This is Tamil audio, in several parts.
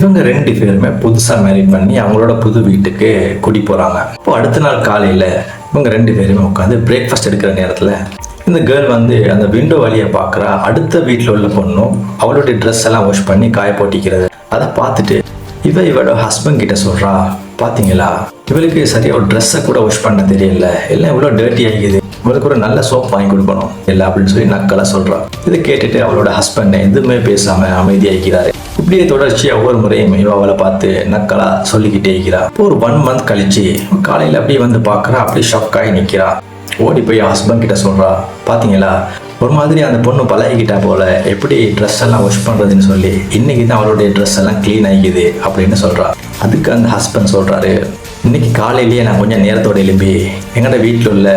இவங்க ரெண்டு பேருமே புதுசாக மேரேஜ் பண்ணி அவங்களோட புது வீட்டுக்கு குடி போகிறாங்க இப்போ அடுத்த நாள் காலையில் இவங்க ரெண்டு பேருமே உட்காந்து பிரேக்ஃபாஸ்ட் எடுக்கிற நேரத்தில் இந்த கேர்ள் வந்து அந்த விண்டோ வழியை பார்க்குறா அடுத்த வீட்டில் உள்ள பொண்ணும் அவளுடைய ட்ரெஸ் எல்லாம் வாஷ் பண்ணி காய போட்டிக்கிறது. அதை பார்த்துட்டு இவ இவளோட ஹஸ்பண்ட் கிட்ட சொல்கிறா பார்த்தீங்களா இவளுக்கு சரியாக ஒரு ட்ரெஸ்ஸை கூட வாஷ் பண்ண தெரியல. எல்லாம் இவ்வளோ டேர்ட்டி ஆகிக்குது. உங்களுக்கு ஒரு நல்ல சோப் வாங்கி கொடுக்கணும். இல்லை அப்படின்னு சொல்லி நக்கலா சொல்றா. இதை கேட்டுட்டு அவளோட ஹஸ்பண்ட் எதுவுமே பேசாம அமைதியாகிறாரு இப்படியே தொடர்ச்சியா ஒவ்வொரு முறையும் இவ அவளை பார்த்து நக்கலா சொல்லிக்கிட்டே இருக்கிறா. ஒரு ஒன் மந்த் கழிச்சு காலையில அப்படியே வந்து பார்க்குறா. அப்படியே ஷாக் ஆகி நிக்கிறா. ஓடி போய் ஹஸ்பண்ட் கிட்ட சொல்றா பாத்தீங்களா? ஒரு மாதிரி அந்த பொண்ணு பழகிக்கிட்டா போல. எப்படி ட்ரெஸ் எல்லாம் வாஷ் பண்றதுன்னு சொல்லி இன்னைக்கு தான் அவளுடைய ட்ரெஸ் எல்லாம் க்ளீன் ஆகிக்குது. அப்படின்னு சொல்றா. அதுக்கு அந்த ஹஸ்பண்ட் சொல்றாரு இன்னைக்கு காலையிலேயே நான் கொஞ்சம் நேரத்தோட எழும்பி எங்களோட வீட்டில் உள்ள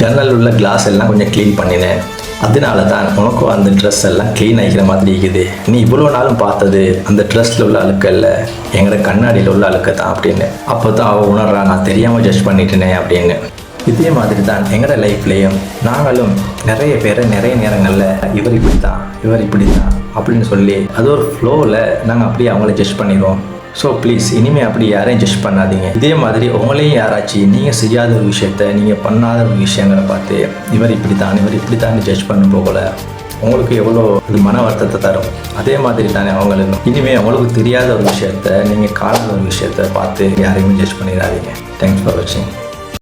ஜன்னல் உள்ள கிளாஸ் எல்லாம் கொஞ்சம் க்ளீன் பண்ணினேன். அதனால தான் உனக்கும் அந்த ட்ரெஸ் எல்லாம் க்ளீன் ஆகிக்கிற மாதிரி இருக்குது. நீ இவ்வளோ நாளும் பார்த்தது அந்த ட்ரெஸ்ஸில் உள்ள அழுக்கு இல்லை எங்களோட கண்ணாடியில் உள்ள அழுக்க தான் அப்படின்னு. அப்போ தான் அவள் உணர்றா நான் தெரியாமல் ஜட்ஜ் பண்ணிட்டேனே அப்படின்னு. இதே மாதிரி தான் எங்களோட லைஃப்லேயும் நாங்களும் நிறைய பேரை நிறைய நேரங்களில் இவர் இப்படி தான் இவர் இப்படி தான் அப்படின்னு சொல்லி அது ஒரு ஃப்ளோவில் நாங்கள் அப்படியே அவங்கள ஜட்ஜ் பண்ணிடுவோம். ஸோ ப்ளீஸ் இனிமேல் அப்படி யாரையும் ஜட்ஜ் பண்ணாதீங்க. இதே மாதிரி உங்களையும் யாராச்சும் நீங்கள் செய்யாத ஒரு விஷயத்த நீங்கள் பண்ணாத ஒரு விஷயங்களை பார்த்து இவர் இப்படி தான் இவர் இப்படி தான் ஜட்ஜ் பண்ண போகல உங்களுக்கு எவ்வளோ இது மன வருத்தத்தை தரும். அதே மாதிரி தானே அவங்களுக்கு இனிமேல் அவங்களுக்கு தெரியாத ஒரு விஷயத்த நீங்கள் காணாத ஒரு விஷயத்த பார்த்து யாரையுமே ஜட்ஜ் பண்ணிடாதீங்க. தேங்க்ஸ் ஃபார் வாட்சிங்